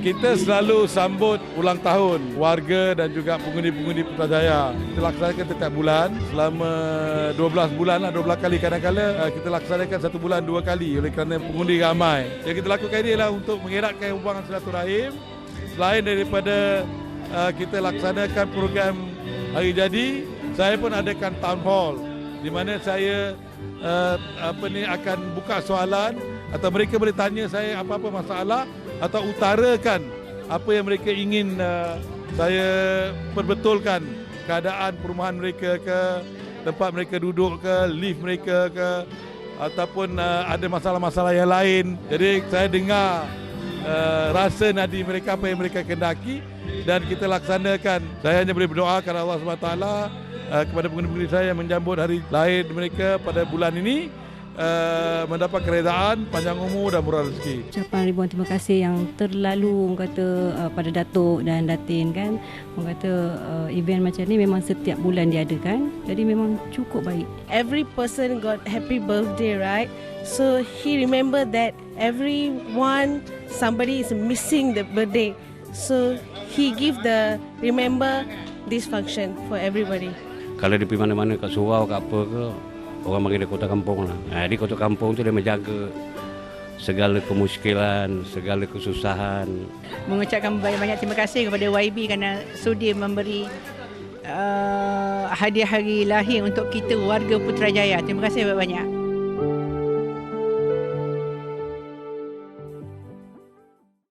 kita selalu sambut ulang tahun warga dan juga pengundi-pengundi Putrajaya. Kita laksanakan setiap bulan selama 12 bulan lah, 12 kali kadang-kadang uh, kita laksanakan satu bulan dua kali oleh kerana pengundi ramai. Yang kita lakukan ini adalah untuk mengeratkan hubungan silaturahim selain daripada uh, kita laksanakan program hari jadi, saya pun adakan town hall di mana saya uh, apa ni akan buka soalan atau mereka boleh tanya saya apa-apa masalah atau utarakan apa yang mereka ingin uh, saya perbetulkan. Keadaan perumahan mereka ke tempat mereka duduk ke lift mereka ke ataupun uh, ada masalah-masalah yang lain. Jadi saya dengar uh, rasa nadi mereka apa yang mereka kendaki dan kita laksanakan. Saya hanya boleh berdoa kepada Allah SWT uh, kepada pengundi-pengundi saya yang menjambut hari lahir mereka pada bulan ini uh, mendapat keredaan, panjang umur dan murah rezeki. Ucapan ribuan terima kasih yang terlalu orang kata uh, pada Datuk dan Datin kan. Orang kata uh, event macam ni memang setiap bulan diadakan. Jadi memang cukup baik. every person got happy birthday, right? So he remember that everyone, somebody is missing the birthday. So he give the remember this function for everybody. Kalau dia pergi mana-mana kat surau kat apa ke, orang panggil dia kota kampung lah. Ha, di kota kampung tu dia menjaga segala kemuskilan, segala kesusahan. mengucapkan banyak-banyak terima kasih kepada YB kerana sudi memberi uh, hadiah hari lahir untuk kita warga Putrajaya. Terima kasih banyak-banyak.